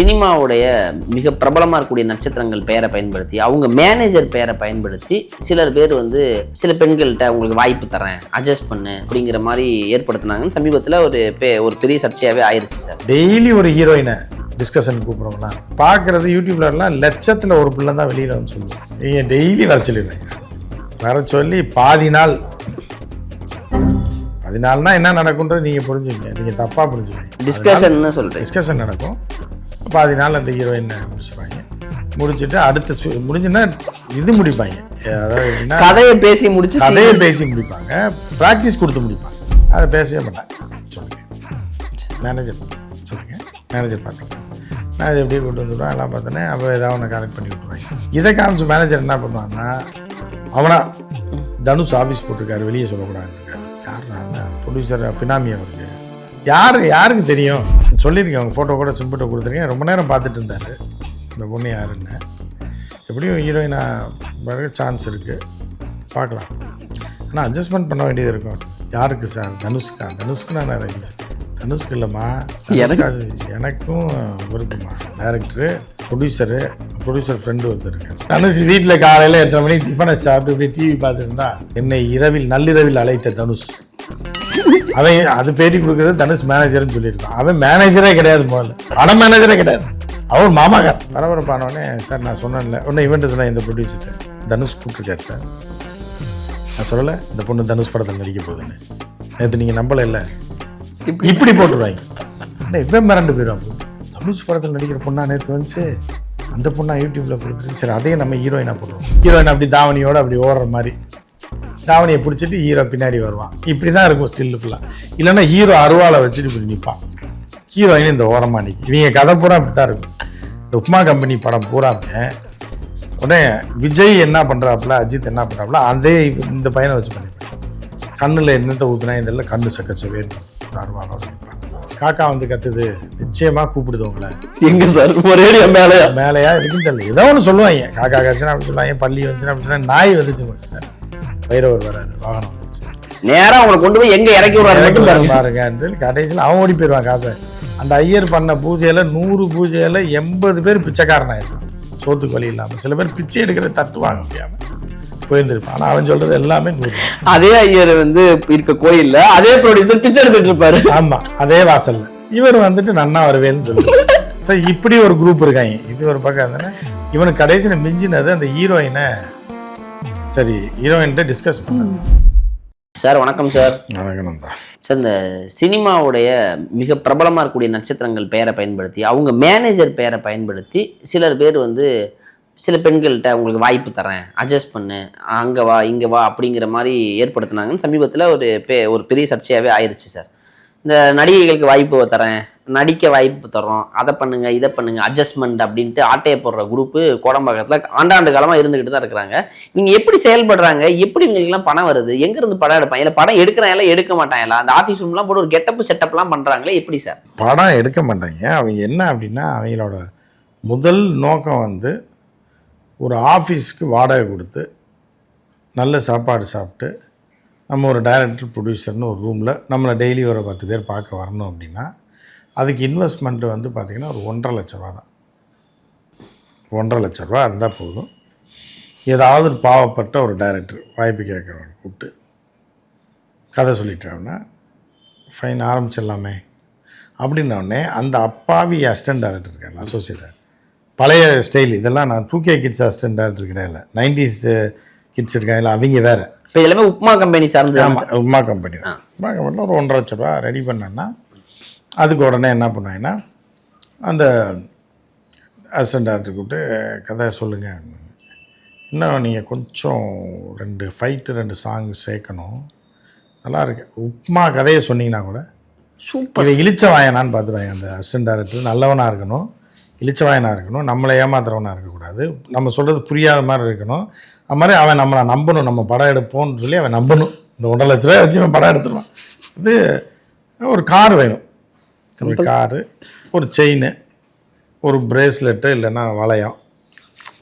சினிமாவுடைய மிக பிரபலமாக இருக்கக்கூடிய நட்சத்திரங்கள் பெயரை பயன்படுத்தி அவங்க மேனேஜர் பெயரை பயன்படுத்தி சிலர் பேர் வந்து சில பெண்கள்கிட்ட உங்களுக்கு வாய்ப்பு தரேன் அட்ஜஸ்ட் பண்ணு அப்படிங்கிற மாதிரி ஏற்படுத்தினாங்கன்னு சமீபத்தில் ஒரு பே ஒரு பெரிய சர்ச்சையாகவே ஆயிடுச்சு சார். டெய்லி ஒரு ஹீரோயினை டிஸ்கஷன் கூப்பிட்றோம்னா பார்க்குறது யூடியூப்லலாம் லட்சத்தில் ஒரு பிள்ளை தான் வெளியில் வந்து சொல்லுவோம் நீங்கள் டெய்லி வர சொல்லிடுறீங்க. வர சொல்லி பாதி நாள் பாதி நாள்னா என்ன நடக்கும்ன்றது நீங்கள் புரிஞ்சுக்கங்க. நீங்கள் தப்பாக புரிஞ்சுக்கங்க. டிஸ்கஷன்னு சொல்கிறேன் டிஸ்கஷன் நடக்கும். பாதி நாள் அந்த ஹீரோயினை முடிச்சுப்பாங்க? முடிச்சுட்டு அடுத்த முடிஞ்சுன்னா இது முடிப்பாங்க. அதாவது கதையை பேசி முடிச்சு கதையை பேசி முடிப்பாங்க. ப்ராக்டிஸ் கொடுத்து முடிப்பாங்க. அதை பேசவே மாட்டாங்க. சொல்லுங்க. மேனேஜர் சொல்லுங்க. மேனேஜர் பார்த்துக்கலாம். மேனேஜர் எப்படியே கூட்டு வந்துடுவான் எல்லாம் பார்த்தோன்னே அப்புறம் ஏதாவது ஒன்று கரெக்ட் பண்ணி விட்ருவாங்க இதை காமிச்சு மேனேஜர் என்ன பண்ணுவாங்கன்னா அவனா தனுஷ் ஆஃபீஸ் போட்டிருக்காரு. வெளியே சொல்லக்கூடாதுன்னு யார் ப்ரொடியூசர் பினாமி அவருக்கு. யார் யாருக்கு தெரியும்? சொல்லியிருக்கேன் அவங்க ஃபோட்டோ கூட சிம்பிட்டோ கொடுத்துருக்கேன். ரொம்ப நேரம் பார்த்துட்டு இருந்தார். இந்த பொண்ணு யாருன்னு. எப்படியும் ஹீரோயினாக சான்ஸ் இருக்குது பார்க்கலாம். ஆனால் அட்ஜஸ்ட்மெண்ட் பண்ண வேண்டியது இருக்கும். யாருக்கு சார் தனுஷ்கா. தனுஷ்க்கு நான் ரெடி தனுஷ்க்கு இல்லைம்மா. அது எனக்கும் இருக்குமா டைரக்டரு ப்ரொடியூசரு ப்ரொடியூசர் ஃப்ரெண்டு ஒருத்தருக்கு தனுஷ் வீட்டில் காலையில் எட்டரை மணிக்கு டிஃபனை சாப்பிட்டு இப்படி டிவி பார்த்துருந்தா என்னை இரவில் நள்ளிரவில் அழைத்த தனுஷ். அவன் அது பேட்டி கொடுக்குறது தனுஷ் மேனேஜர்னு சொல்லியிருக்கான். அவன் மேனேஜரே கிடையாது முதல்ல. படம் மேனேஜரே கிடையாது. அவர் மாமாக்கார் பரபரப்பானவொடனே சார் நான் சொன்னேன்ல. உடனே இவன்ட்டு சொன்னேன் இந்த ப்ரொடியூசர்கிட்ட தனுஷ் கூப்பிட்டுருக்காரு சார். நான் சொல்லலை இந்த பொண்ணு தனுஷ் படத்தில் நடிக்க போகுதுன்னு. நேற்று நீங்கள் நம்பலை இல்லை? இப்படி. போட்டுருவாங்க. அண்ணா இவன் மிரண்டு போயிடுவான். தனுஷ் படத்தில் நடிக்கிற பொண்ணா நேற்று வந்துச்சு. அந்த பொண்ணா யூடியூப்பில் கொடுத்துருக்கு சரி அதையும் நம்ம ஹீரோயினாக போடுறோம் ஹீரோயின் அப்படி தாவணியோட அப்படி ஓடுற மாதிரி. தாவணியை பிடிச்சிட்டு ஹீரோ பின்னாடி வருவான். இப்படி தான் இருக்கும் ஸ்டில்லு ஃபுல்லாக இல்லைன்னா ஹீரோ அருவாளை வச்சுட்டு இப்படி நிற்பான் ஹீரோயின் இந்த ஓரமாக நிற்கும் இவங்க கதை பூரா இப்படி தான் இருக்கும். இந்த உப்மா கம்பெனி படம் பூராமே உடனே விஜய் என்ன பண்ணுறாப்புல அஜித் என்ன பண்ணுறாப்புல அதே இந்த பையனை வச்சு பண்ணிப்பாங்க கண்ணில் என்னத்தை ஊற்றுனா இதெல்லாம் கண்ணு சக்கச்சவே ஒரு அருவாளோட நிற்பான் காக்கா வந்து கத்துது நிச்சயமாக கூப்பிடுது உங்களை. எங்க சார்? ஒரே மேலே மேலையா? இருக்குன்னு தெரியல. ஏதோ ஒன்று சொல்லுவாங்க. காக்கா காய்ச்சினா அப்படி சொல்லுவாங்க பள்ளி வந்துச்சுன்னா அப்படி சொன்னா நாய் வந்துச்சு சார். பைரவர் வராது வாகனம் வந்துச்சு நேரா அவங்களை கொண்டு போய் எங்க இறக்கி விடுறாரு மட்டும் பாருங்க. பாருங்க கடைசியில் அவன் ஓடி போயிடுவான் காசை. அந்த ஐயர் பண்ண பூஜையில் நூறு பூஜையில் எண்பது பேர் பிச்சைக்காரன் ஆயிருப்பான் சோத்துக்கு வழி இல்லாமல் சில பேர் பிச்சை எடுக்கிற தட்டு வாங்க முடியாமல் போயிருந்திருப்பான். ஆனால் அவன் சொல்றது எல்லாமே நூறு. அதே ஐயர் வந்து இருக்க கோயில்ல அதே ப்ரொடியூசர் பிச்சை எடுத்துட்டு இருப்பாரு. ஆமாம் அதே வாசல்ல. இவர் வந்துட்டு நன்னா வருவேன்னு சொல்லி. ஸோ இப்படி ஒரு குரூப் இருக்காங்க. இது ஒரு பக்கம் இருந்தானே இவனுக்கு கடைசியில் மிஞ்சினது அந்த ஹீரோயினை சரி ஹீரோயின்ட்ட டிஸ்கஸ் பண்ணது சார் வணக்கம் சார். வணக்கம் தான் சார் இந்த சினிமாவுடைய மிக பிரபலமாக இருக்கக்கூடிய நட்சத்திரங்கள் பெயரை பயன்படுத்தி அவங்க மேனேஜர் பெயரை பயன்படுத்தி சிலர் பேர் வந்து சில பெண்கள்கிட்ட உங்களுக்கு வாய்ப்பு தரேன் அட்ஜஸ்ட் பண்ணு அங்கே வா இங்கே வா அப்படிங்கிற மாதிரி ஏற்படுத்தினாங்கன்னு சமீபத்தில் ஒரு பெ ஒரு பெரிய சர்ச்சையாகவே ஆயிடுச்சு சார். இந்த நடிகைகளுக்கு வாய்ப்பு தரேன் நடிக்க வாய்ப்பு தர்றோம் அதை பண்ணுங்க இதை பண்ணுங்க அட்ஜஸ்ட்மெண்ட் அப்படின்ட்டு ஆட்டையை போடுற குரூப்பு கோடம்பாக்கத்தில் ஆண்டாண்டு காலமாக இருந்துக்கிட்டு தான் இருக்கிறாங்க. நீங்கள் எப்படி செயல்படுறாங்க எப்படி இவங்களுக்குலாம் பணம் வருது எங்கேருந்து படம் எடுப்பாங்க? இல்லை படம் எடுக்கிறாங்களா எடுக்க மாட்டாங்களா அந்த ஆஃபீஸ் ரூம்லாம் போட்டு ஒரு கெட்டப்பு செட்டப்லாம் பண்ணுறாங்களே எப்படி சார் படம் எடுக்க மாட்டாங்க. அவங்க என்ன அப்படின்னா அவங்களோட முதல் நோக்கம் வந்து ஒரு ஆஃபீஸ்க்கு வாடகை கொடுத்து நல்ல சாப்பாடு சாப்பிட்டு நம்ம ஒரு டைரக்டர் ப்ரொடியூசர்னு ஒரு ரூமில் நம்மளை டெய்லி ஒரு பத்து பேர் பார்க்க வரணும் அப்படின்னா அதுக்கு இன்வெஸ்ட்மெண்ட் வந்து பார்த்திங்கன்னா ஒரு ஒன்றரை லட்ச ரூபா தான். ஒன்றரை லட்ச ரூபா இருந்தால் போதும். ஏதாவது ஒரு பாவப்பட்ட ஒரு டைரக்டர் வாய்ப்பு கேட்குறவங்க கூப்பிட்டு கதை சொல்லிட்டாங்கன்னா ஃபைன் ஆரம்பிச்சிடலாமே. அப்படின்னோடனே அந்த அப்பாவி அசிஸ்டன்ட் டேரக்டர் இருக்காங்க அசோசியேட் பழைய ஸ்டைல் இதெல்லாம் நான் two K kids assistant director கிடையாது நைன்டிஸ் கிட்ஸ் இருக்காங்க இல்லை அவங்க வேறு. இப்போ எல்லாமே உப்மா கம்பெனி சார்ந்து ஆமாம் உமா கம்பெனி தான். உமா கம்பெனியில் ஒரு ஒன்றரை லட்ச ரூபா ரெடி பண்ணேன்னா அதுக்கு உடனே என்ன பண்ணுவாங்கன்னா அந்த அசிஸ்டன்ட் டைரக்டர் கூப்பிட்டு கதை சொல்லுங்கள் இன்னும் நீங்கள் கொஞ்சம் ரெண்டு ஃபைட்டு ரெண்டு சாங் சேர்க்கணும். நல்லா இருக்கு. உப்மா கதையை சொன்னீங்கன்னா கூட சூப்பர். இவன் இழிச்ச வாயனான்னு பார்த்துருவாங்க. அந்த அசிஸ்டன்ட் டைரக்டர் நல்லவனாக இருக்கணும். இழிச்ச வாயனாக இருக்கணும் நம்மளை ஏமாத்துறவனாக இருக்கக்கூடாது. நம்ம சொல்கிறது புரியாத மாதிரி இருக்கணும். அது மாதிரி அவன் நம்மளை நம்பணும் நம்ம படம் எடுப்போம்னு சொல்லி அவன் நம்பணும். இந்த ஒன்றரை லட்ச ரூபாய் வச்சு அவன் படம் எடுத்துருவான். இது ஒரு கார் வேணும். ஒரு காரு ஒரு செயின் ஒரு பிரேஸ்லெட்டு இல்லைன்னா வளையம்.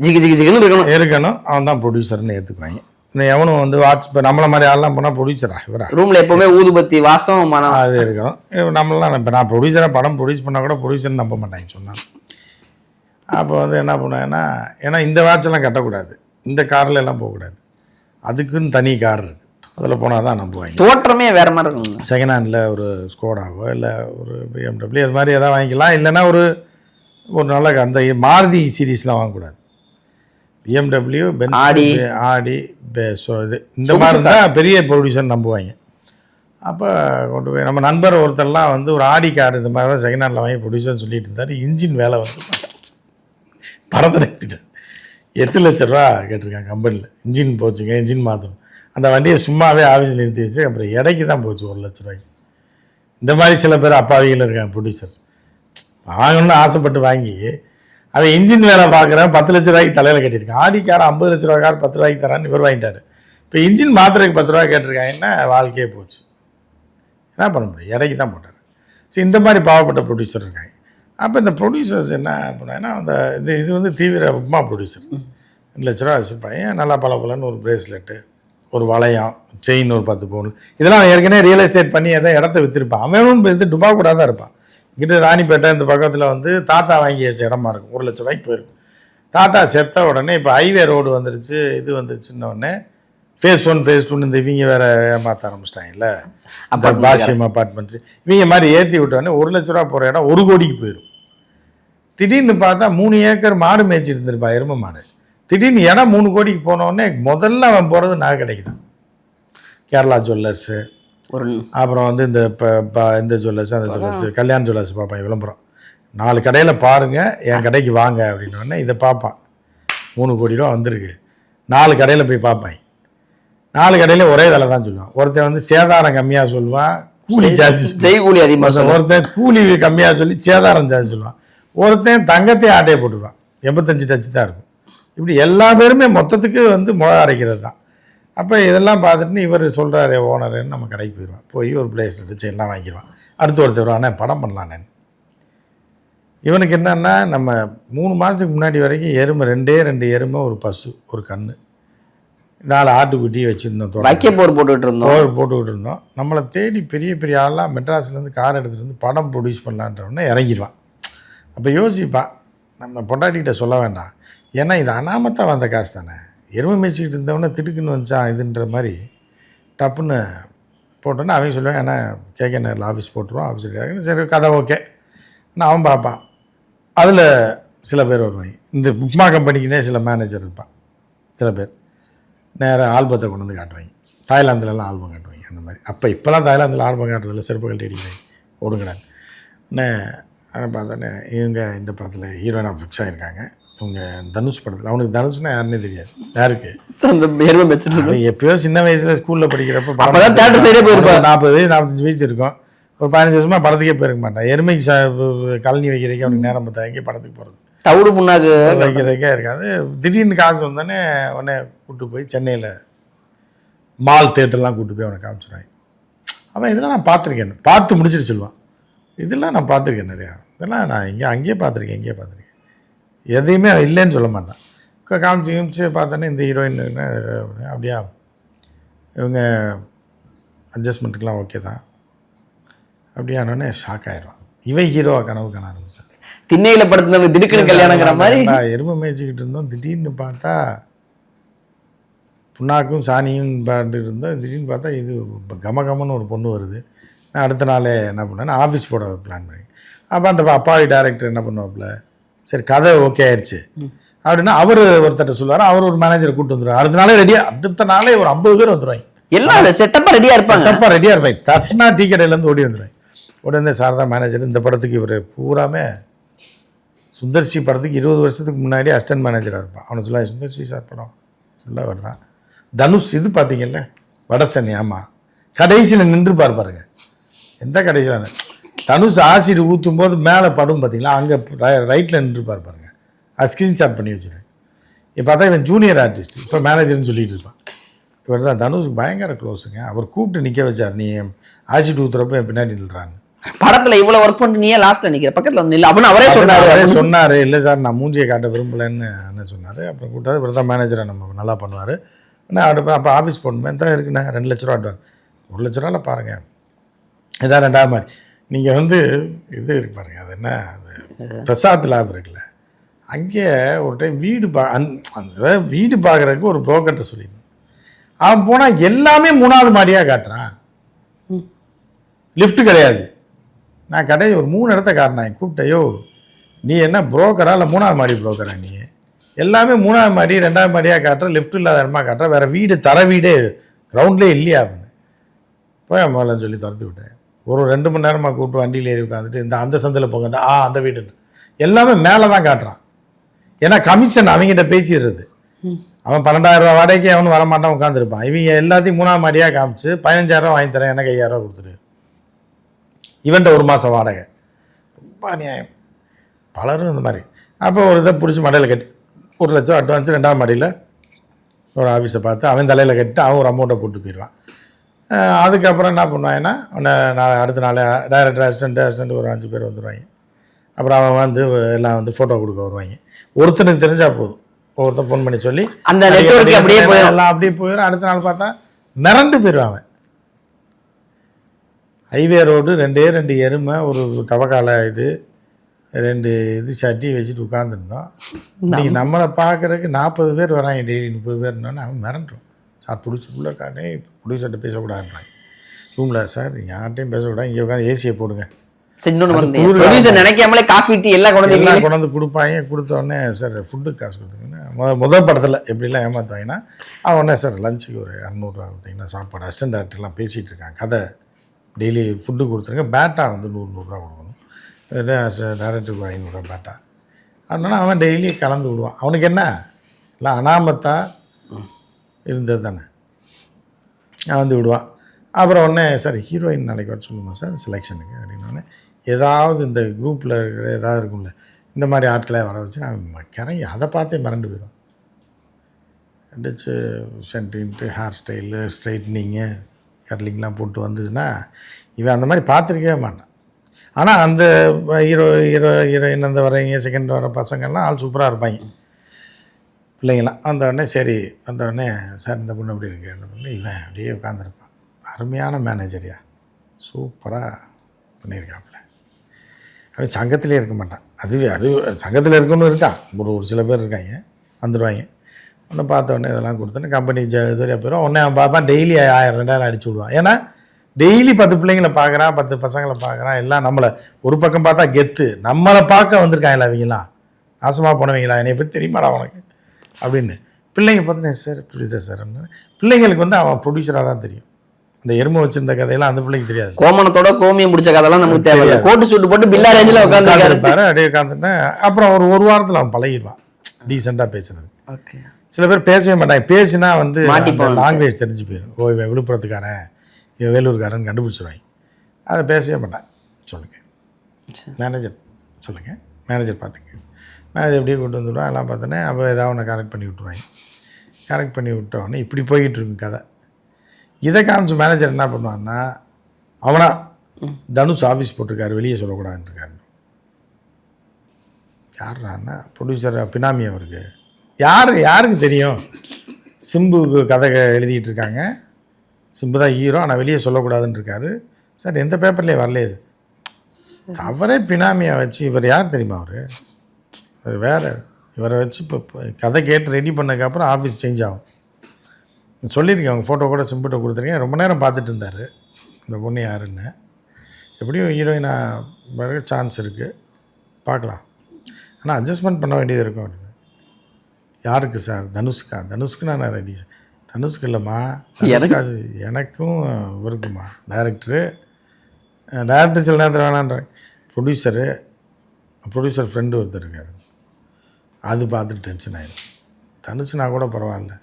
ஜிகி ஜிகி ஜிகின்னு இருக்கணும். இருக்கணும். அவன் தான் ப்ரொடியூசர்னு ஏற்றுக்குவாங்க இன்னும் எவனும் வந்து வாட்ச் இப்போ நம்மளை மாதிரி ஆள்லாம் போனால் ப்ரொடியூசரா இவரா? ரூம்ல எப்பவுமே ஊதுபத்தி வாசம் மனம். அது இருக்கும். நம்மளாம் இப்போ நான் ப்ரொடியூசராக படம் ப்ரொடியூஸ் பண்ணால் கூட ப்ரொடியூசர்னு நம்ப மாட்டாங்க சொன்னாங்க அப்போ வந்து என்ன பண்ணுவேன்னா ஏன்னா இந்த வாட்செல்லாம் கட்டக்கூடாது. இந்த கார்ல எல்லாம் போகக்கூடாது. அதுக்குன்னு தனி கார் இருக்குது அதில் போனால் தான் நம்புவாங்க. தோற்றமே வேற மாதிரி இருக்கும் செகண்ட் ஹேண்டில் ஒரு ஸ்கோடாவோ இல்லை ஒரு பிஎம்டபிள்யூ அது மாதிரி எதாவது வாங்கிக்கலாம். இல்லைன்னா ஒரு ஒரு நல்ல. அந்த மாருதி சீரீஸ்லாம் வாங்கக்கூடாது. பிஎம்டபிள்யூ பென்ஸ் ஆடி. ஆடி so இது இந்த மாதிரி இருந்தால் பெரிய ப்ரொடியூசர் நம்புவாங்க. அப்போ கொண்டு போய் நம்ம நண்பர் ஒருத்தர்லாம் வந்து ஒரு ஆடி கார் இந்த மாதிரி தான் செகண்ட் ஹேண்டில் வாங்கி ப்ரொடியூசர்னு சொல்லிட்டு இருந்தார். இன்ஜின் வேலை வந்து படத்தை எட்டு லட்ச ரூபா கேட்டிருக்காங்க கம்பெனியில் இன்ஜின் போச்சுங்க இன்ஜின் மாற்றணும் அந்த வண்டியை சும்மாவே ஆஃபீஸில் நிறுத்தி வச்சு அப்புறம் இடைக்கு தான் போச்சு ஒரு லட்ச ரூபாய்க்கு. இந்த மாதிரி சில பேர் அப்பாவிகள் இருக்காங்க ப்ரொடியூசர்ஸ் வாங்கணும்னு ஆசைப்பட்டு வாங்கி அவன் இன்ஜின் வேலை பார்க்குறேன் பத்து லட்ச ரூபாய்க்கு தலையில் கட்டியிருக்கான். ஆடி கார் ஐம்பது லட்ச ரூபா கார் பத்து ரூபாய்க்கு தரான்னு இவர் வாங்கிட்டாரு. இப்போ இன்ஜின் மாத்திரைக்கு பத்து ரூபா கேட்டிருக்காங்கன்னா வாழ்க்கையே போச்சு. என்ன பண்ண முடியும்? இடைக்கு தான் போட்டார். ஸோ இந்த மாதிரி பாவப்பட்ட ப்ரொடியூசர் இருக்காங்க. அப்போ இந்த ப்ரொடியூசர்ஸ் என்ன பண்ணாங்கன்னா அந்த இது இது வந்து தீவிர உப்மா ப்ரொடியூசர் ரெண்டு லட்ச ரூபா வச்சுருப்பாங்க நல்லா பல பலன்னு ஒரு பிரேஸ்லெட்டு ஒரு வளையம் செயின் ஒரு பத்து பவுன் இதெல்லாம் ஏற்கனவே ரியல் எஸ்டேட் பண்ணி எதாவது இடத்த விற்றுருப்பான் அவனும் இது டுபா கூட தான் இருப்பான். இங்கிட்டு ராணிப்பேட்டை இந்த பக்கத்தில் வந்து தாத்தா வாங்கி வச்ச இடமா இருக்கும். ஒரு லட்ச ரூபாய்க்கு போயிருக்கும் தாத்தா செத்த உடனே இப்போ ஹைவே ரோடு வந்துருச்சு இது வந்துருச்சுன்ன உடனே ஃபேஸ் ஒன் ஃபேஸ் டூன்னு இந்த இவங்க வேற ஏமாத்த ஆரம்பிச்சிட்டாங்கல்ல. அந்த பாஷ்யம் அப்பார்ட்மெண்ட்ஸ் இவங்க மாதிரி ஏற்றி விட்டோடனே ஒரு லட்ச ரூபா போகிற இடம் ஒரு கோடிக்கு போயிடும் திடீர்னு பார்த்தா மூணு ஏக்கர் மாடு மேய்ச்சி இருந்திருப்பா எருமை மாடு. திடீர்னு இடம் மூணு கோடிக்கு போனோடனே முதல்ல அவன் போகிறது நான் கிடைக்குதான் கேரளா ஜுவல்லர்ஸு. ஒரு அப்புறம் வந்து இந்த இப்போ இந்த ஜுவல்லர்ஸ் அந்த ஜுவல்லர்ஸ் கல்யாண் ஜுவல்லர்ஸ் பார்ப்பான் விளம்பரம். நாலு கடையில் பாருங்கள் என் கடைக்கு வாங்க அப்படின்னோடனே இதை பார்ப்பான் மூணு கோடி ரூபா வந்திருக்கு. நாலு கடையில் போய் பார்ப்பான் நாலு கடையில் ஒரே விலை தான் சொல்லுவான். ஒருத்தன் வந்து சேதாரம் கம்மியாக சொல்லுவான் கூலி ஜாஸ்தி சொல்லுவான். செய்கூலி அதிகமாக ஒருத்தன் கூலி கம்மியாக சொல்லி சேதாரம் ஜாஸ்தி சொல்லுவான். ஒருத்தன் தங்கத்தை ஆட்டையை போட்டுருவான். எண்பத்தஞ்சு டச்சு தான் இருக்கும். இப்படி எல்லா பேருமே மொத்தத்துக்கு வந்து முளை அரைக்கிறது தான். அப்போ இதெல்லாம் பார்த்துட்டு இவர் சொல்கிறாரு ஓனருன்னு நம்ம கடைக்கு போயிடுவான். போய் ஒரு பிளேஸில் வச்சு எல்லாம் வாங்கிடுவான். அடுத்து ஒருத்தர் அண்ணே படம் பண்ணலாம் நான் இவனுக்கு என்னன்னா நம்ம மூணு மாதத்துக்கு முன்னாடி வரைக்கும் எருமை ரெண்டே ரெண்டு எருமை ஒரு பசு ஒரு கன்று நாலு ஆட்டுக்குட்டி வச்சுருந்தோம். வைக்க போர் போட்டுக்கிட்டு இருந்தோம். போர் போட்டுக்கிட்டு இருந்தோம். நம்மளை தேடி பெரிய பெரிய ஆள்லாம் மெட்ராஸ்லேருந்து கார் எடுத்துகிட்டு வந்து படம் ப்ரொடியூஸ் பண்ணலான்றவொடனே இறங்கிடுவான். அப்போ யோசிப்பா நம்ம பொண்டாட்டிகிட்ட சொல்ல வேண்டாம். ஏன்னா இது அனாமத்தான் வந்த காசு தானே எருமை மேய்ச்சிக்கிட்டு இருந்தவொடனே திடுக்குன்னு வந்துச்சான் இதுன்ற மாதிரி டப்புன்னு போட்டோன்னே அவன் சொல்லுவான் ஏன்னா கேகே நேரில் ஆஃபீஸ் போட்டுருவான் ஆஃபீஸ் சரி கதை ஓகே. நான் அவன் பார்ப்பான். அதில் சில பேர் வருவாங்க. இந்த புக்மா கம்பெனிக்குனே சில மேனேஜர் இருப்பான். சில பேர். நேராக ஆல்பத்தை கொண்டு வந்து காட்டுவாங்க. தாய்லாந்துலலாம் ஆல்பம் காட்டுவாங்க. அந்த மாதிரி. அப்போ இப்போலாம் தாய்லாந்தில் ஆல்பம் காட்டுறதில்ல. செருப்பு கழட்டி அடிக்கிறாங்க நான் ஆனால் பார்த்தோன்னே இவங்க இந்த படத்தில் ஹீரோயினாக ஃபிக்ஸ் ஆகிருக்காங்க இவங்க தனுஷ் படத்தில் அவனுக்கு தனுஷ்னா யாருன்னே தெரியாது. யாருக்கு? எப்பயோ சின்ன வயசுல ஸ்கூலில் படிக்கிறப்ப ஏ போயிருப்பான். அவனுக்கு நாற்பது வயசு நாற்பத்தஞ்சு வயசு இருக்கும். ஒரு பதினஞ்சு வருஷமா படத்துக்கே போயிருக்க மாட்டான். எருமைக்கு கழனி வைக்கிறதுக்கு அவனுக்கு நேரம் பார்த்தாங்க படத்துக்கு போகிறது தவிடு புண்ணாக்கு. வைக்கிறதுக்கே இருக்காது. திடீர்னு காசு வந்தோடனே உடனே கூட்டு போய் சென்னையில் மால் தேட்டர்லாம் கூட்டு போய் அவனை காமிச்சிடுவாங்க அவன் இதெல்லாம் நான் பார்த்துருக்கேன். பார்த்து முடிச்சுட்டு சொல்லுவான். இதெல்லாம் நான் பார்த்துருக்கேன் நிறையா. இதெல்லாம் நான் இங்கே அங்கேயே பார்த்துருக்கேன் இங்கேயே பார்த்துருக்கேன். எதையுமே இல்லைன்னு சொல்ல மாட்டான். காமிச்சு காமிச்சு பார்த்தோன்னே இந்த ஹீரோயின் அப்படியா? இவங்க அட்ஜஸ்ட்மெண்ட்டுக்கெலாம் ஓகே தான். அப்படியானோடனே ஷாக் ஆயிடுவான் இவன் ஹீரோவாக கனவு காண ஆரம்பிச்சான். திண்ணையில படுத்து திடுக்குன்னு கல்யாணங்கிற மாதிரி. நான் எருமை மேய்ச்சிக்கிட்டு இருந்தோம். திடீர்னு பார்த்தா புண்ணாக்கும் சாணியும் பாட்டு இருந்தோம். திடீர்னு பார்த்தா இது கமகமன்னு ஒரு பொண்ணு வருது. நான் அடுத்த நாளே என்ன பண்ணேன் ஆஃபீஸ் போட பிளான் பண்ணி. அப்போ அந்த அப்பாவி டேரக்டர் என்ன பண்ணுவாப்புல? சரி கதை ஓகே ஆயிடுச்சு. அப்படின்னா அவர் ஒருத்தட்ட சொல்லுவார் அவர் ஒரு மேனேஜரை கூப்பிட்டு வந்துருவார். அடுத்த நாளே ரெடியாக அடுத்த நாளே ஒரு ஐம்பது பேர் வந்துருவாங்க. எல்லாம் செட்டப்பா ரெடியா இருப்பாங்க. செட்டப்பாக ரெடியாக இருப்பாங்க. தட்டினா டீ கடையிலேருந்து ஓடி வந்துடுவேன் ஓடி வந்து சாரதா மேனேஜர் இந்த படத்துக்கு இவர் பூராமே சுந்தர்சி படத்துக்கு இருபது வருஷத்துக்கு முன்னாடி அசிஸ்டன்ட் மேனேஜராக இருப்பான். அவனை சொல்லுவாங்க சுந்தர்சி சார் படம் ஃபுல்லாக அவர் தான் தனுஷ் இது பார்த்தீங்கல்ல வடசனி ஆமாம் கடைசியில் நின்று பாருங்க. எந்த கடைசியில் தனுஷ் ஆசிட் ஊற்றும் போது மேலே படும் பார்த்தீங்களா அங்கே ரைட்டில் நின்று பாருங்க. அது ஸ்க்ரீன்ஷாட் பண்ணி வச்சுருக்கேன். இப்போ பார்த்தா இவன் ஜூனியர் ஆர்டிஸ்ட் இப்போ மேனேஜர்னு சொல்லிட்டு இருப்பான். இவர் தான் தனுஷுக்கு பயங்கர க்ளோஸுங்க அவர் கூப்பிட்டு நிற்க வச்சார். நீ ஆசிட் ஊத்துறப்ப என் பின்னாடி நில்றாங்க படத்துல இவ்வளவு ஒர்க் பண்ணிட்டு நீ ஏன் லாஸ்ட்ல நிக்கிற. பக்கத்துல வந்து இல்ல அப்படின்னு அவரே சொன்னாரு. அவரே சொன்னார். இல்லை சார் நான் மூஞ்சியை காட்ட விரும்பலைன்னு அண்ணன் சொன்னார். அப்புறம் கூட்டாது இவர் தான் மேனேஜரை நம்ம நல்லா பண்ணுவார். நான் அப்போ ஆஃபீஸ் போகணுமே. தான் இருக்குண்ணே. ரெண்டு லட்ச ரூபா அட்வான்ஸ் ஒரு லட்ச ரூபாவில் பாருங்கள் இதான் ரெண்டாவது மாதிரி நீங்கள் வந்து இது இருக்கு பாருங்க அது என்ன? அது பிரசாத் லேப் இருக்குல்ல. அங்கே ஒரு டைம் வீடு பா அந் அந்த வீடு பார்க்குறதுக்கு ஒரு புரோக்கர்கிட்ட சொல்லியிருந்தேன் அவன் போனால் எல்லாமே மூணாவது மாடியாக காட்டுறான். லிஃப்ட் கிடையாது. நான் கடையை ஒரு மூணு இடத்த காட்டினேன். கூப்பிட்டையோ நீ என்ன புரோக்கரா இல்லை மூணாவது மாடி புரோக்கரா நீ? எல்லாமே மூணாவது மாடி ரெண்டாவது மாடியாக காட்டுற லிஃப்ட் இல்லாத இடமா காட்டுற வேறு வீடு தர வீடு கிரவுண்ட்லேயே இல்லையா அப்படின்னு. போய் முதல்ல சொல்லி திறந்து விட்டேன். ஒரு ரெண்டு மணி நேரமாக கூப்பிட்டு வண்டியில் ஏறி உட்காந்துட்டு இந்த அந்த சந்தில் போங்க இந்த ஆ அந்த வீடு. எல்லாமே மேலே தான் காட்டுறான். ஏன்னா கமிஷன் அவங்ககிட்ட பேசிடுறது. அவன் பன்னெண்டாயிரம் ரூபா வாடகைக்கு அவனு வரமாட்டான் உட்காந்துருப்பான் இவங்க எல்லாத்தையும் மூணாவது மாடியாக காமிச்சு பதினஞ்சாயிரம் வாங்கி தரேன் எனக்கு ஐயாயிரம் கொடுத்துரு இவன்ட்ட ஒரு மாதம் வாடகை. ரொம்ப அநியாயம். பலரும் இந்த மாதிரி. அப்போ ஒரு இதை பிடிச்சி மடையில் கட்டி ஒரு லட்சம் அட்வான்ஸ் ரெண்டாவது மாடியில் ஒரு ஆஃபீஸை பார்த்து அவன் தலையில் கட்டிட்டு அவன் ஒரு அமௌண்ட்டை போட்டு போயிடுவான். அதுக்கப்புறம் என்ன பண்ணுவாங்கன்னா உன்னை நான் அடுத்த நாள் டைரக்டர் அசிஸ்டண்ட் அசிஸ்டண்ட் ஒரு அஞ்சு பேர் வந்துடுவாங்க அப்புறம் அவன் வந்து எல்லாம் வந்து ஃபோட்டோ கொடுக்க வருவாங்க. ஒருத்தனுக்கு தெரிஞ்சால் போதும். ஒருத்தன் ஃபோன் பண்ணி சொல்லி அந்த நெட்வொர்க் அப்படியே போயிடும். எல்லாம் அப்படியே போயிடும் அடுத்த நாள் பார்த்தா மிரண்டு போயிடுவான் அவன். ஹைவே ரோடு ரெண்டே ரெண்டு எருமை ஒரு தவக்கால இது ரெண்டு இது சட்டி வச்சுட்டு உட்காந்துருந்தோம் இன்னைக்கு நம்மளை பார்க்கறதுக்கு நாற்பது பேர் வராங்க டெய்லி முப்பது பேர்னோடனே அவன் மிரண்டுரும் சார் உள்ள காட்டே ப்ரொடியூசர்கிட்ட பேசக்கூடாதுன்றாங்க. ரூமில் சார் யார்கிட்டையும் பேசக்கூடாது இங்கே உட்காந்து ஏசியை போடுங்க. நினைக்காமலே காஃபி டீ எல்லாம் கொண்டு எல்லாம் கொண்டு கொடுப்பாங்க. கொடுத்த உடனே சார் ஃபுட்டுக்கு காசு கொடுத்துங்கன்னா முத முதல் படத்தில் எப்படிலாம் ஏமாற்றுவாங்கன்னா அவன் சார் லஞ்சுக்கு ஒரு இரநூறுவா கொடுத்தீங்கன்னா சாப்பாடு. அசிஸ்டன்ட் டேரக்டர்லாம் பேசிகிட்டு இருக்காங்க. கதை டெய்லி ஃபுட்டு கொடுத்துருங்க. பேட்டா வந்து நூறு நூறுரூவா கொடுக்கணும். டேரக்டருக்கு ஐநூறுரூவா பேட்டா அதனால அவன் டெய்லி கலந்து விடுவான். அவனுக்கு என்ன? இல்லை அனாமத்தா இருந்தது தானே. வந்து விடுவான் அப்புறம் உடனே சார் ஹீரோயின் நாளைக்கு வர சொல்லுமா சார்? செலெக்ஷனுக்கு அப்படின்னோடனே ஏதாவது இந்த குரூப்பில் இருக்கிற ஏதாவது இருக்கும்ல இந்த மாதிரி ஆட்களை வர வச்சு நான் கிறங்கி அதை பார்த்தே மறந்து போயிடும். அடிச்சு சென்டின்ட்டு ஹேர் ஸ்டைலு ஸ்ட்ரைட்னிங்கு கர்லிங்லாம் போட்டு வந்ததுன்னா இவன் அந்த மாதிரி பார்த்துருக்கவே மாட்டான். ஆனால் அந்த ஹீரோ ஹீரோ ஹீரோயின் அந்த வரவங்க செகண்ட் வர பசங்கள்லாம் ஆள் சூப்பராக இருப்பாங்க. பிள்ளைங்களாம் அந்த உடனே சரி அந்த உடனே சார் இந்த பொண்ணு எப்படி இருக்கு? அந்த பொண்ணு இவன் அப்படியே உட்காந்துருப்பான் அருமையான மேனேஜரியா சூப்பராக பண்ணியிருக்காப்புல. அவன் சங்கத்திலே இருக்க மாட்டான். அதுவே அது சங்கத்தில் இருக்கணும் இருக்கான். ஒரு ஒரு சில பேர் இருக்காங்க. வந்துடுவாங்க ஒன்று பார்த்த உடனே இதெல்லாம் கொடுத்தோன்னே கம்பெனி இதுவரையாக போயிடும் உடனே அவன் பார்ப்பான் டெய்லி ஆயிரம் ரெண்டாயிரம் அடிச்சு விடுவான். ஏன்னா டெய்லி பத்து பிள்ளைங்களை பார்க்குறான் பத்து பசங்களை பார்க்குறான் எல்லாம் நம்மளை ஒரு பக்கம் பார்த்தா கெத்து. நம்மளை பார்க்க வந்திருக்காங்களா அவங்களாம் நாசமாக போனவங்களா? என்னை பற்றி தெரியுமாடா உனக்கு? அப்படின்னு. பிள்ளைங்க பார்த்தீங்கன்னா சார் ப்ரொடியூசர் சார் பிள்ளைங்களுக்கு வந்து அவன் ப்ரொடியூசராக தான் தெரியும். அந்த எருமை வச்சிருந்த கதையெல்லாம் அந்த பிள்ளைக்கு தெரியாது. கோமணத்தோட கோமியம் முடிச்ச கதெல்லாம் நமக்கு தேவையில்லை. கோட்டு சூட்டு போட்டு பில்லா ரேஞ்சில் உட்காந்து உட்காந்துருப்பாரு அப்படியே உட்காந்துட்டேன் அப்புறம் ஒரு ஒரு வாரத்தில் அவன் பழகிடுவான். டீசெண்டாக பேசுறது. ஓகே. சில பேர் பேசவே மாட்டாங்க. பேசினா வந்து. லாங்குவேஜ் தெரிஞ்சு போயிடும். ஓ இவன் விழுப்புரத்துக்காரன். இவன் வேலூர்காரன் கண்டுபிடிச்சிருவாங்க. அதை பேசவே மாட்டான். சொல்லுங்கள் மேனேஜர் சொல்லுங்கள் மேனேஜர் பார்த்துங்க மேனேஜர் எப்படியே கொண்டு வந்துவிடுவான் எல்லாம் பார்த்தோன்னே அப்போ ஏதாவது ஒன்று கரெக்ட் பண்ணி விட்ருவாங்க கரெக்ட் பண்ணி விட்டோடனே இப்படி போய்கிட்டு இருக்கும் கதை. இதை காமிச்சு மேனேஜர் என்ன பண்ணுவான்னா அவனா தனுஷ் ஆஃபீஸ் போட்டிருக்காரு வெளியே சொல்லக்கூடாதுன்னு இருக்காரு. யாருன்னா ப்ரொடியூசர் பினாமி அவருக்கு. யார்? யாருக்கு தெரியும்? சிம்புக்கு கதை எழுதிட்டு இருக்காங்க. சிம்பு தான் ஹீரோ ஆனால் வெளியே சொல்லக்கூடாதுன்னு இருக்காரு. சார் எந்த பேப்பர்லேயே வரலையே. அவரே பினாமியை வச்சு இவர் யார் தெரியுமா அவர்? அவர் வேறு. இவரை வச்சு இப்போ கதை கேட்டு ரெடி பண்ணதுக்கப்புறம் ஆஃபீஸ் சேஞ்ச் ஆகும். சொல்லியிருக்கேன் அவங்க ஃபோட்டோ கூட சிம்பிட்ட கொடுத்துருக்கேன். ரொம்ப நேரம் பார்த்துட்டு இருந்தார். இந்த பொண்ணு யாருன்னு. எப்படியும் ஹீரோயினாக வர சான்ஸ் இருக்குது பார்க்கலாம். ஆனால் அட்ஜஸ்ட்மெண்ட் பண்ண வேண்டியது இருக்கும் அப்படின்னு யாருக்கு சார் தனுஷ்கா. தனுஷ்க்கு நான் ரெடி சார் தனுஷ்க்கு இல்லைம்மா. தனுஷ்கா எனக்கும் இவருக்குமா டைரக்டரு டைரக்டர் சில நேரத்தில் வேணான்ற ப்ரொடியூசரு ப்ரொடியூசர் ஃப்ரெண்டு ஒருத்தர் இருக்காரு. அது பார்த்துட்டு டென்ஷன் ஆயிடும் தனுஷ்னா கூட பரவாயில்ல.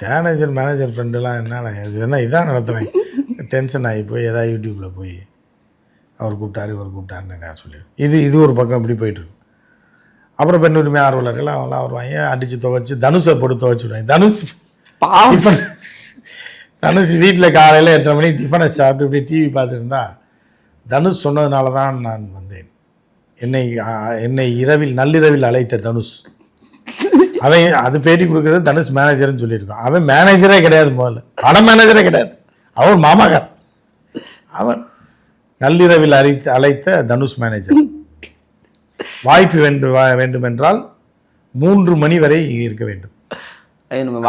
மேனேஜர் மேனேஜர் ஃப்ரெண்டுலாம் என்னடா இது என்ன இதான் நடத்துகிறேன் டென்ஷன் ஆகி போய் ஏதாவது யூடியூப்பில் போய் அவர் கூப்பிட்டாரு இவர் கூப்பிட்டாருன்னு ஏதாவது சொல்லி இது இது ஒரு பக்கம் இப்படி போயிட்டுருக்கு அப்புறம் பெண் உரிமை ஆர்வலர்கள் அவங்களாம் வருவாங்க. அடித்து துவைச்சு தனுஷை போட்டு துவைச்சு விடுவாங்க. தனுஷ் பாவம். தனுஷ் வீட்டில் காலையில் எட்டரை மணிக்கு டிஃபனை சாப்பிட்டு இப்படி டிவி பார்த்துருந்தா தனுஷ் சொன்னதுனால தான் நான் வந்தேன். என்னை என்னை இரவில் நள்ளிரவில் அழைத்த தனுஷ். அவன் அது பேட்டி கொடுக்குறது தனுஷ் மேனேஜர்னு சொல்லியிருக்கான். அவன் மேனேஜரே கிடையாது முதல்ல. படம் மேனேஜரே கிடையாது. அவன் மாமாக்கார் அவன் நள்ளிரவில் அழைத்த அழைத்த தனுஷ் மேனேஜர் வாய்ப்பு வேண்டும் வேண்டுமென்றால் மூன்று மணி வரை இருக்க வேண்டும்.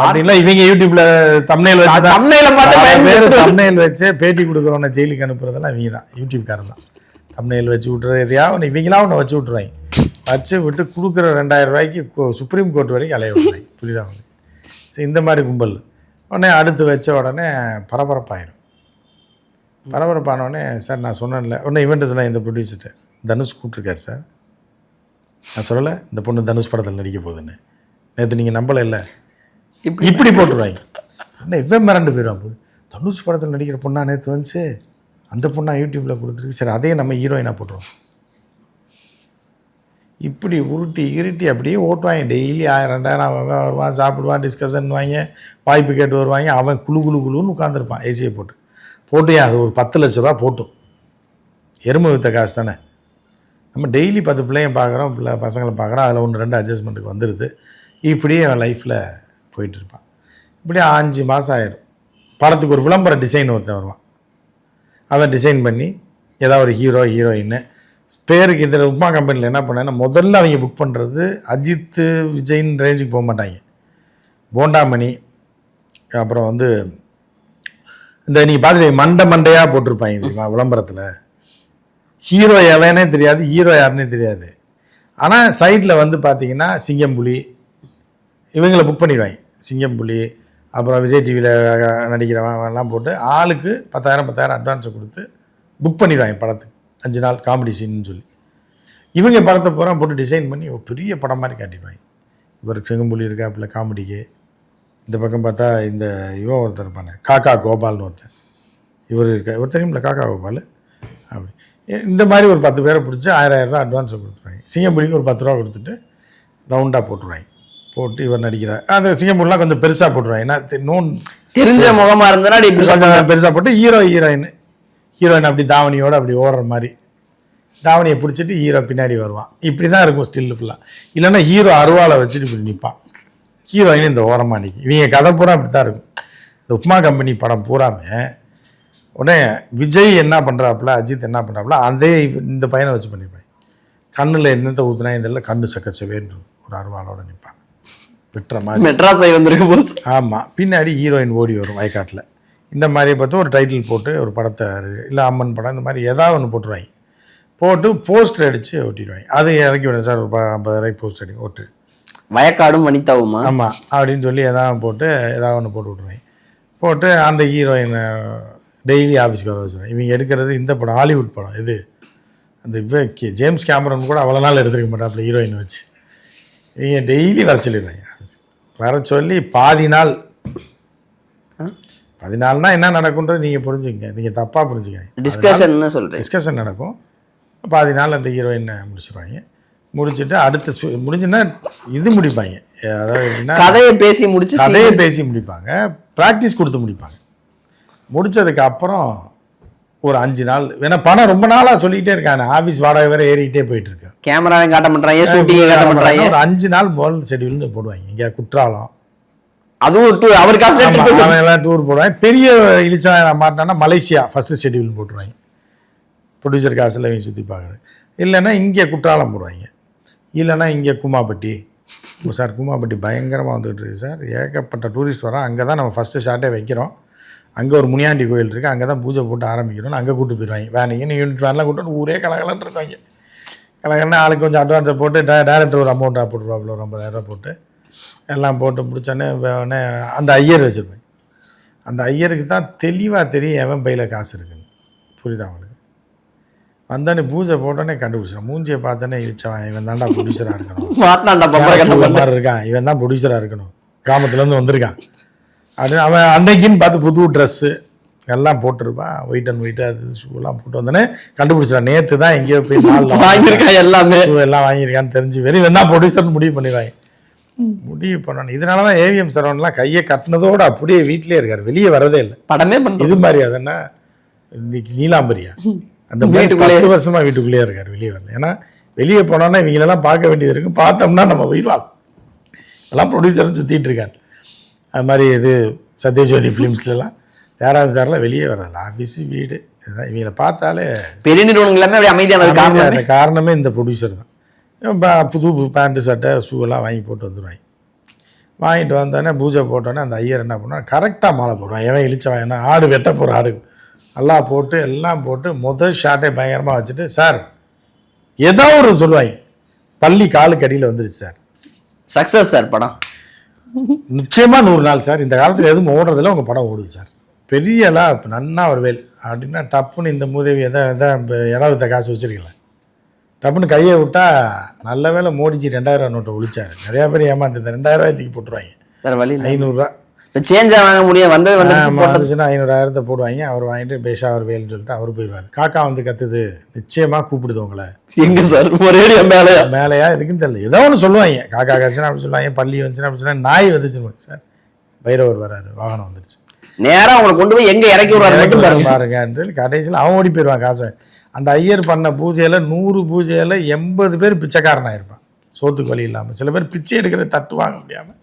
அப்படின்னா இவங்க யூடியூப்ல தமிழில் வச்சு அ பார்த்து. தமிழில் வச்சு பேட்டி கொடுக்குறவன ஜெயிலுக்கு அனுப்புறதெல்லாம் இவங்க தான். யூடியூப்காரன் தான். தமிழில் வச்சு விட்டுறது எதையா ஒன்று இவங்களா ஒன்று வச்சு விட்ருவாங்க வச்சு விட்டு கொடுக்குற ரெண்டாயிரம் ரூபாய்க்கு சுப்ரீம் கோர்ட் வரைக்கும் அலைய விட்றாங்க புரியுதா? உங்களுக்கு சரி இந்த மாதிரி கும்பல். உடனே அடுத்து வச்ச உடனே பரபரப்பாயிரும். பரபரப்பான உடனே சார் நான் சொன்னேன்ல. உடனே இவெண்ட்ஸ்லாம் இந்த ப்ரொடியூசர்கிட்ட தனுஷ் கூப்பிட்ருக்காரு சார். நான் சொல்லலை இந்த பொண்ணு தனுஷ் படத்தில் நடிக்க போகுதுன்னு. நேற்று நீங்கள் நம்பலை இல்லை இப்படி இப்படி போட்டுருவாங்க. என்ன இவன் மிரண்டு போயிடும் அப்போ தனுஷ் படத்தில் நடிக்கிற பொண்ணா நேற்று வந்துச்சு. அந்த பொண்ணா யூடியூப்பில் கொடுத்துருக்கு. சரி அதையே நம்ம ஹீரோயினாக போட்டுருவோம். இப்படி உருட்டி இருட்டி அப்படியே ஓட்டுவாங்க. டெய்லி ஆயிரம் ரெண்டாயிரம் அவன் வருவான் சாப்பிடுவான் டிஸ்கஷன் வாங்க வாய்ப்பு கேட்டு வருவாங்க. அவன் குழு குழு குழுன்னு உட்காந்துருப்பான் ஏசியை போட்டு. போட்டு அது ஒரு பத்து லட்ச ரூபா போட்டும். எருமை வித்த காசு தானே. நம்ம டெய்லி பத்து பிள்ளைங்க பார்க்குறோம் பிள்ளை பசங்களை பார்க்குறோம் அதில் ஒன்று ரெண்டு அட்ஜஸ்ட்மெண்ட்டுக்கு வந்துடுது இப்படியே அவன் லைஃப்பில் போயிட்டு இருப்பான் இப்படியே அஞ்சு மாதம் ஆயிரும் படத்துக்கு ஒரு விளம்பர டிசைன் ஒருத்தன் வருவான். அவன் டிசைன் பண்ணி ஏதாவது ஒரு ஹீரோ ஹீரோயின்னு பேருக்கு இந்த உப்மா கம்பெனியில் என்ன பண்ணேன்னா முதல்ல அவங்க புக் பண்ணுறது அஜித்து விஜயின் ரேஞ்சுக்கு போக மாட்டாங்க. போண்டாமணி அப்புறம் வந்து இந்த நீ பார்த்துட்டு மண்டை மண்டையாக போட்டிருப்பாங்க தெரியுமா விளம்பரத்தில். ஹீரோ எவனே தெரியாது ஹீரோ யாருன்னே தெரியாது. ஆனால் சைட்டில் வந்து பார்த்தீங்கன்னா சிங்கம்புலி இவங்களை புக் பண்ணிடுவாங்க. சிங்கம்புலி அப்புறம் விஜய் டிவியில் நடிக்கிறவன் எல்லாம் போட்டு ஆளுக்கு பத்தாயிரம் பத்தாயிரம் அட்வான்ஸை கொடுத்து புக் பண்ணிடுவாங்க படத்துக்கு. அஞ்சு நாள் காமெடி சீன்னு சொல்லி. இவங்க படத்தை பூரா போட்டு டிசைன் பண்ணி ஒரு பெரிய படம் மாதிரி காட்டிடுவாங்க இவர் சிங்கம்புலி இருக்காப்புல காமெடிக்கு. இந்த பக்கம் பார்த்தா இந்த இவன் ஒருத்தர் இருப்பானே காக்கா கோபால்னு ஒருத்தன். இவர் இருக்கா இவர் தெரியுமில்ல காக்கா கோபால்? அப்படி. இந்த மாதிரி ஒரு பத்து பேரை பிடிச்சி ஆயிரம் ரூபா அட்வான்ஸை கொடுத்துருவாங்க. சிங்கம்புலிக்கு ஒரு பத்து ரூபா கொடுத்துட்டு ரவுண்டாக போட்டுருவாங்க. போட்டு இவர் நடிக்கிறார். அந்த சிங்கம்புலாம் கொஞ்சம் பெருசாக போட்டுருவாங்க. ஏன்னா நோன் தெரிஞ்ச முகமா இருந்தா இப்படி கொஞ்சம் பெருசாக போட்டு ஹீரோ ஹீரோயின் ஹீரோயின் அப்படி தாவணியோடு அப்படி ஓடுற மாதிரி. தாவணியை பிடிச்சிட்டு ஹீரோ பின்னாடி வருவான். இப்படி தான் இருக்கும் ஸ்டில் ஃபுல்லாக இல்லைன்னா ஹீரோ அருவாளை வச்சுட்டு இப்படி நிற்பான் ஹீரோயின் இந்த ஓரமாக நிற்கும் இவங்க கதை பூரா அப்படி தான் இருக்கும். இந்த உப்மா கம்பெனி படம் பூராமே உடனே விஜய் என்ன பண்ணுறாப்புல அஜித் என்ன பண்ணுறாப்புல அதே இந்த பையனை வச்சு பண்ணியிருப்பாங்க கண்ணில் என்னத்தை ஊற்றுனா இதில் கண்ணு சக்கச்சவேன்னு ஒரு அருவாளோட நிற்பான் விட்டுற மாதிரி. மெட்ராஸ் ஆகி வந்திருக்கு போது. ஆமாம் பின்னாடி ஹீரோயின் ஓடி வரும் வயக்காட்டில் இந்த மாதிரி பார்த்து ஒரு டைட்டில் போட்டு ஒரு படத்தை இல்லை அம்மன் படம் இந்த மாதிரி ஏதாவது ஒன்று போட்டுருவாங்க. போட்டு போஸ்டர் அடித்து ஒட்டிடுவாங்க. அது இறக்கி விடுங்க சார் ஒரு ப- ஐம்பதாயிரம் போஸ்டர் அடி ஓட்டு வயக்காடும் வனிதாவுமா ஆமாம் அப்படின்னு சொல்லி எதாவது போட்டு ஏதாவது ஒன்று போட்டு விட்ருவாங்க போட்டு அந்த ஹீரோயினை டெய்லி ஆஃபீஸ்க்கு வர வச்சுருவாங்க. இவங்க எடுக்கிறது இந்த படம் ஹாலிவுட் படம் இது. அந்த இப்போ கே- ஜேம்ஸ் கேமரன் கூட அவ்வளோ நாள் எடுத்துருக்க மாட்டாப்புல ஹீரோயின் வச்சு. இவங்க டெய்லி வர சொல்லிடுவாங்க. வர சொல்லி பாதி நாள் பதினாலுனா என்ன நடக்கும்ன்றது நீங்கள் புரிஞ்சுங்க நீங்கள் தப்பாக புரிஞ்சுக்கங்க டிஸ்கஷன் சொல்றேன் டிஸ்கஷன் நடக்கும். பாதி நாள் அந்த ஹீரோயினை முடிச்சிருவாங்க? முடிச்சுட்டு அடுத்த சு- முடிஞ்சுன்னா இது முடிப்பாங்க. அதாவது கதையை பேசி முடிச்சு கதையை பேசி முடிப்பாங்க. ப்ராக்டிஸ் கொடுத்து முடிப்பாங்க. முடிச்சதுக்கு அப்புறம் ஒரு அஞ்சு நாள் ஏன்னா பணம் ரொம்ப நாளாக சொல்லிக்கிட்டே இருக்காங்க. ஆஃபீஸ் வாடகை வேற ஏறிக்கிட்டே போயிட்டு இருக்கு கேமராவையும் காட்ட மாட்டாங்க ஒரு அஞ்சு நாள் முதல் ஷெடியூல்னு போடுவாங்க. இங்கே குற்றாலம் அதுவும் டூ அவர் காசுல அவன் எல்லாம் டூர் போடுவாங்க பெரிய இழிச்சா மாட்டான்னா மலேசியா ஃபர்ஸ்ட் ஷெடியூல் போட்டுருவாங்க. ப்ரொடியூசர் காசில் இவங்க சுற்றி பார்க்குறது இல்லைன்னா இங்கே குற்றாலம் போடுவாங்க. இல்லைன்னா இங்கே குமாப்பட்டி. சார் குமாப்பட்டி பயங்கரமாக வந்துகிட்டு இருக்கு சார். ஏகப்பட்ட டூரிஸ்ட் வரோம் அங்கே தான் நம்ம ஃபஸ்ட்டு ஷார்ட்டே வைக்கிறோம். அங்கே ஒரு முனியாண்டி கோயில் இருக்குது அங்கே தான் பூஜை போட்டு ஆரம்பிக்கிறோம் அங்கே கூட்டு போயிடுவாங்க. வேனிங்கன்னு யூனிட் வேன்லாம் கூட்டு ஊரே கலகலன்னு இருக்காங்க. கலகலன்னு ஆளுக்கு கொஞ்சம் அட்வான்ஸை போட்டு டே டேரக்டர் ஒரு அமௌண்ட்டாக போட்டுருவாப்புல ஒரு ஐம்பதாயிரரூபா போட்டு. எல்லாம் போட்டு முடிச்சோடனே உடனே அந்த ஐயர் வச்சுருப்பேன். அந்த ஐயருக்கு தான் தெளிவாக தெரியும் எவன் பையில் காசு இருக்குன்னு. புரியுதா அவங்களுக்கு வந்தோடனே பூஜை போட்டோன்னே கண்டுபிடிச்சிடும் மூஞ்சியை பார்த்தோன்னே இழிச்சவன் இவன் தான்டா ப்ரொடியூசராக இருக்கணும். மாதிரி இருக்கான் இவன் தான் ப்ரொடியூசராக இருக்கணும். கிராமத்துலேருந்து வந்திருக்கான். அது அவன் அன்னைக்குன்னு பார்த்து புது ட்ரெஸ்ஸு எல்லாம் போட்டிருப்பான். ஒயிட் அண்ட் ஒயிட் அது ஷூலாம் போட்டு வந்தோடனே கண்டுபிடிச்சிடான் நேற்று தான் எங்கேயோ போய் நாளில் வாங்கியிருக்காங்க எல்லாமே. எல்லாம் வாங்கியிருக்கான்னு தெரிஞ்சு வெறும் இவன் தான் ப்ரொடியூசர்னு முடிவு பண்ணிடுவாங்க. முடிவு பண்ணணும். இதனால தான் ஏவிஎம் சரவணன்லாம் கையை கட்டினதோடு அப்படியே வீட்டிலே இருக்கார். வெளியே வரதே இல்லை. படமே பண்றோம். இது மாதிரி அதென்ன இன்னைக்கு நீலாம்பரியா. அந்த. பத்து வருஷமா வீட்டுக்குள்ளேயே இருக்கார் வெளியே வரல. ஏன்னா வெளியே போனோன்னா இவங்களெல்லாம் பார்க்க வேண்டியது இருக்கும் பார்த்தோம்னா நம்ம உயிர்வாள் எல்லாம் ப்ரொடியூசர்னு சுற்றிட்டு இருக்காங்க அது மாதிரி இது சத்யஜோதி ஃபிலிம்ஸ்லாம் தியாகராஜன் சார்லாம் வெளியே வர்றதில்ல. ஆஃபீஸு வீடு இதுதான். இவங்களை பார்த்தாலே பெரிய நிறுவனங்கள் எல்லாமே அமைதியானது காரணம். இந்த ப்ரொடியூசர் தான். புது பேண்ட்டு சட்டை ஷூவெல்லாம் வாங்கி போட்டு வந்துடுவாங்க வாங்கிட்டு வந்தோடனே பூஜை போட்டோன்னே அந்த ஐயர் என்ன பண்ணுவான் கரெக்டாக மாலை போடுவான் எவன் இழிச்சவன் என்ன ஆடு வெட்ட போகிற ஆடு. எல்லாம் போட்டு எல்லாம் போட்டு முதல் ஷாட்டை பயங்கரமாக வச்சுட்டு சார் ஏதோ ஒரு சொல்லுவாங்க. பள்ளி காலுக்கு அடியில் வந்துருச்சு சார். சக்ஸஸ் சார் படம். நிச்சயமாக நூறு நாள் சார். இந்த காலத்தில் எதுவும் ஓடுறதில்ல உங்கள் படம் ஓடுது சார். பெரியலாம் இப்போ நன்னா ஒரு வேல். அப்படின்னா டப்புன்னு இந்த மூதேவி எதை எதை வித்த காசு வச்சிருக்கல டப்புன்னு கையை விட்டா நல்ல வேளை மோடிஜி ரெண்டாயிரம் நோட்டை ஒழிச்சாரு. நிறையா பேர் ஏமாந்து இந்த ரெண்டாயிரம் தூக்கி போட்டுருவாங்க. வேற வழி ஐநூறுரூவா. இப்போ சேஞ்சா வாங்க முடியும் வந்து வந்துச்சுன்னா ஐநூறாயிரத்தை போடுவாங்க. அவர் வாங்கிட்டு பேஷா அவர் வேல்னு சொல்லிட்டு அவர் போயிடுவார். காக்கா வந்து கத்துது. நிச்சயமாக கூப்பிடுது உங்களை. எங்க சார்? ஒரே மேலே மேலையா? எதுக்குன்னு தெரியல. ஏதோ ஒன்று சொல்லுவாங்க. காக்கா கச்சுனா அப்படி சொல்லுவாங்க. பள்ளி வந்துச்சுன்னா அப்படி சொன்னா நாய் வந்துச்சுன்னு சார் பைரவர் வராரு. வாகனம் வந்துருச்சு. நேரா உங்களை கொண்டு போய் எங்க இறக்கி விடுறாரு மட்டும் பாருங்க. சொல்லி கடைசியில் அவன் ஓடி போயிடுவான் காசு. அந்த ஐயர் பண்ண பூஜையில் நூறு பூஜையில் எண்பது பேர் பிச்சைக்காரனாக இருப்பான் சோத்துக்கு வழி இல்லாமல் சில பேர் பிச்சை எடுக்கிற தட்டு வாங்க முடியாமல்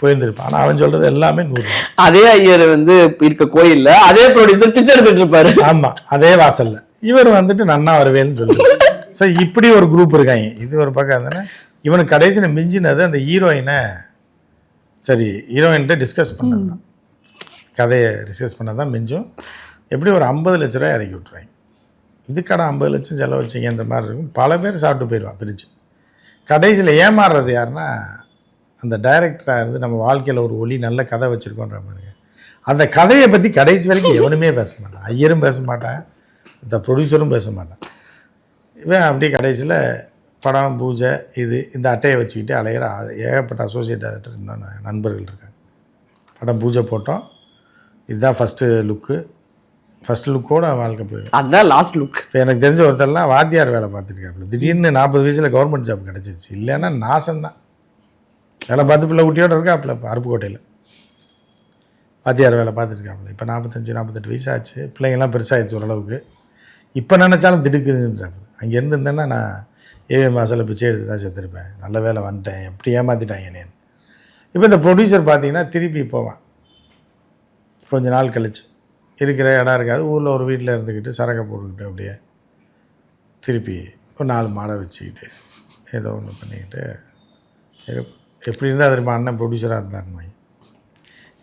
போயிருந்திருப்பான். ஆனால் அவன் சொல்கிறது எல்லாமே நூறு. அதே ஐயர் வந்து இருக்க கோயில்ல அதே ப்ரொடியூசர் பிச்சை எடுத்துட்டு இருப்பாரு. ஆமாம் அதே வாசல்ல. இவர் வந்துட்டு நன்னா வருவேன்னு சொல்லி ஸோ இப்படி ஒரு குரூப் இருக்காங்க. இது ஒரு பக்கம் தானே இவனுக்கு கடைசியில் மிஞ்சினது அந்த ஹீரோயினை சரி ஹீரோயின்கிட்ட டிஸ்கஸ் பண்ணது தான். கதையை டிஸ்கஸ் பண்ணது தான் மிஞ்சும். எப்படி ஒரு ஐம்பது லட்ச ரூபாய் இறக்கி விட்ருவாங்க இதுக்கடா ஐம்பது லட்சம் செலவு வச்சிங்கன்ற மாதிரி இருக்கும். பல பேர் சாப்பிட்டு போயிடுவான் பிரிச்சு கடைசியில் ஏமாறுறது யாருன்னா அந்த டைரக்டராக இருந்து நம்ம வாழ்க்கையில் ஒரு ஒளி நல்ல கதை வச்சுருக்கோன்ற மாதிரி அந்த கதையை பற்றி கடைசி வரைக்கும் எவனுமே பேச மாட்டான். ஐயரும் பேச மாட்டான். இந்த ப்ரொடியூசரும் பேச மாட்டான். இவன் அப்படியே கடைசியில் படம் பூஜை இது இந்த அட்டையை வச்சுக்கிட்டு அலையிற ஏகப்பட்ட அசோசியேட் டைரக்டர் இன்னும் நண்பர்கள் இருக்காங்க. படம் பூஜை போட்டோம். இதுதான் ஃபஸ்ட்டு லுக்கு ஃபஸ்ட் லுக்கோட வாழ்க்கை போயிடும். அதுதான் லாஸ்ட் லுக் இப்போ எனக்கு தெரிஞ்ச ஒருத்தர்லாம் வாத்தியார் வேலை பார்த்துருக்காப்புல. திடீர்னு நாற்பது வயசில் கவர்மெண்ட் ஜாப் கிடச்சிருச்சு. இல்லைன்னா நாசம்தான். வேலை பார்த்து பிள்ளை குட்டியோட இருக்காப்புல இப்போ அருப்புக்கோட்டையில். வாத்தியார் வேலை பார்த்துருக்காப்புல. இப்போ நாற்பத்தஞ்சு நாற்பத்தெட்டு வயசு ஆச்சு பிள்ளைங்கள்லாம் பெருசாகிடுச்சு ஓரளவுக்கு. இப்போ நினச்சாலும் திடுக்குதுன்றாப்புல. அங்கே இருந்திருந்தேன்னா நான் ஏவி மாதத்தில் பிச்சை எடுத்து தான் செத்துருப்பேன். நல்ல வேலை வந்துட்டேன். எப்படி ஏமாற்றிட்டாங்க என்னன்னு இப்போ இந்த ப்ரொடியூசர் பார்த்தீங்கன்னா திருப்பி போவான். கொஞ்ச நாள் கழிச்சு. இருக்கிற இடம் இருக்காது. ஊரில் ஒரு வீட்டில் இருந்துக்கிட்டு சரக்கை போட்டுக்கிட்டு அப்படியே திருப்பி ஒரு நாலு மாடை வச்சுக்கிட்டு ஏதோ ஒன்று பண்ணிக்கிட்டு எப்படி இருந்தால் திரும்ப அண்ணன் ப்ரொடியூசராக இருந்தாருன்னு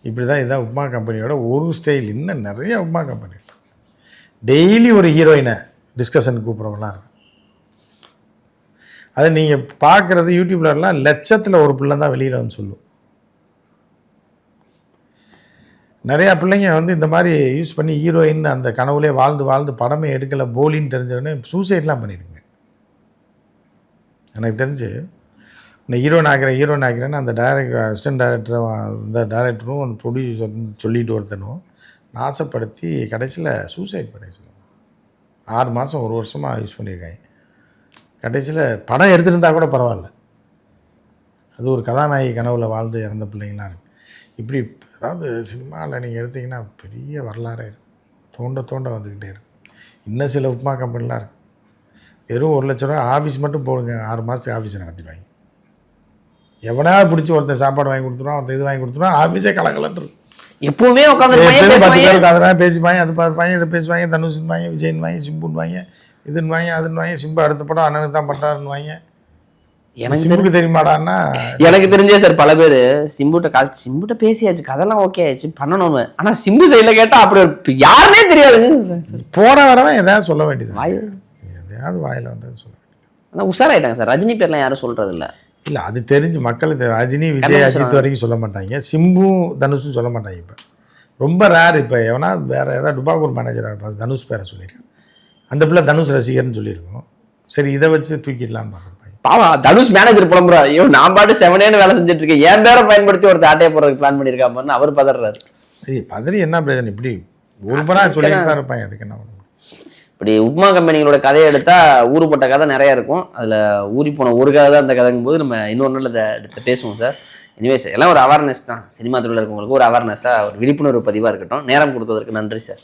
இப்படி தான் இதுதான் உப்மா கம்பெனியோட ஒரு ஸ்டைல் இன்னும் நிறைய உப்மா கம்பெனி டெய்லி ஒரு ஹீரோயினை டிஸ்கஷன் கூப்பிட்றவங்களாம் இருக்கு அது நீங்கள் பார்க்குறது யூடியூப்லலாம் லட்சத்தில் ஒரு பிள்ளை தான் வெளியில் வந்து சொல்லும். நிறையா பிள்ளைங்க வந்து இந்த மாதிரி யூஸ் பண்ணி ஹீரோயின் அந்த கனவுலே வாழ்ந்து வாழ்ந்து படமே எடுக்கலை போலின்னு தெரிஞ்சவொடனே சூசைட்லாம் பண்ணிடுங்க. எனக்கு தெரிஞ்சு நான் ஹீரோன் ஆகிறேன் ஹீரோன் ஆகிறேன்னு அந்த டைரக்டர் அசிஸ்டன்ட் டைரக்டரும் அந்த டைரக்டரும் அந்த ப்ரொடியூசர் சொல்லிட்டு ஒருத்தனும் நாசப்படுத்தி கடைசியில் சூசைட் பண்ணி ஆறு மாதம் ஒரு வருஷமாக யூஸ் பண்ணியிருக்காங்க. கடைசியில் படம் எடுத்திருந்தா கூட பரவாயில்ல. அது ஒரு கதாநாயகி கனவுல வாழ்ந்து இறந்த பிள்ளைங்களாம் இருக்குது இப்படி அதாவது சினிமாவில் நீங்கள் எடுத்தீங்கன்னா பெரிய வரலாறே தோண்ட தோண்ட வந்துக்கிட்டே இருக்கும் இன்னும் சில உப்மா கம்பெனிலாம் இருக்கு. வெறும் ஒரு லட்ச ரூபா ஆஃபீஸ் மட்டும் போடுங்க. ஆறு மாதத்துக்கு ஆஃபீஸ் நடத்திடுவாங்க. எவனாவது பிடிச்சி ஒருத்தன் சாப்பாடு வாங்கி கொடுத்துருவான் ஒருத்தன் இது வாங்கி கொடுத்துருவான் ஆஃபீஸே கலக்கலன்னு இருக்கும் எப்பவுமே உட்காந்து பத்து பேர் உட்காந்துறாங்க பேசிப்பாங்க அது பார்ப்பாங்க இதை பேசுவாங்க தனுஷன் வாங்க விஜயன் வாங்க சிம்புன்னு வாங்க இதுன்னு வாங்க அதுன்னு வாங்க சிம்பு அடுத்த படம் அண்ணனுக்கு தான் பண்ணுறாருன்னு வாங்க. எனக்கு சிம்புக்கு தெரியுமாடான்னா? எனக்கு தெரிஞ்சே சார் பல பேர் சிம்புட்ட கால் சிம்புட்ட பேசியாச்சு. கதெல்லாம் ஓகே ஆயிடுச்சு. பண்ணணும்னு ஆனா சிம்பு சைடுல கேட்டா அப்படி யாருனே தெரியாது. போற வரவன் எதாவது சொல்ல வேண்டியது வாய் எதையாவது வாயில் வந்தது சொல்ல வேண்டியது ஆனா உஷாராயிட்டாங்க சார். ரஜினி பேர்லாம் யாரும் சொல்றது இல்ல. இல்லை அது தெரிஞ்சு மக்களுக்கு தெரியும். ரஜினி விஜய் அஜித் வரைக்கும் சொல்ல மாட்டாங்க. சிம்பும் தனுஷும் சொல்ல மாட்டாங்க இப்போ. ரொம்ப ரேர் இப்போ. எவனா வேற ஏதாவது டுபாகூர் மேனேஜராக இருப்பான். தனுஷ் பேரை சொல்லியிருக்கேன். அந்த பிள்ளை தனுஷ் ரசிகர்னு சொல்லியிருக்கோம். சரி இதை வச்சு தூக்கிடலான்னு பார்த்துருப்பாங்க பாவம் தனுஷ் மேனேஜர் புலம்புறா ஐயோ நான் பாட்டு செவனேன்னு வேலை செஞ்சுட்டு இருக்கேன். என் பேரை பயன்படுத்தி ஒரு ஆட்டையை போடுறதுக்கு பிளான் பண்ணியிருக்காமன்னு அவர் பதறாரு. பதறி என்ன பிரச்சனை இப்படி ஒரு படம் சொல்லிட்டு தான் இருப்பாங்க. அதுக்கு என்ன? இப்படி உப்மா கம்பெனிகளோட கதையை எடுத்தா ஊறுபட்ட கதை நிறைய இருக்கும். அதுல ஊறி போன ஒரு கதை தான் அந்த கதைங்கும் போது நம்ம இன்னொரு நாள் அதை எடுத்து பேசுவோம் சார் எனிவேஸ் எல்லாம் ஒரு அவேர்னஸ் தான். சினிமா துறையில் இருக்கவங்களுக்கு ஒரு அவேர்னஸாக ஒரு விழிப்புணர்வு பதிவாக இருக்கட்டும். நேரம் கொடுத்ததற்கு நன்றி சார்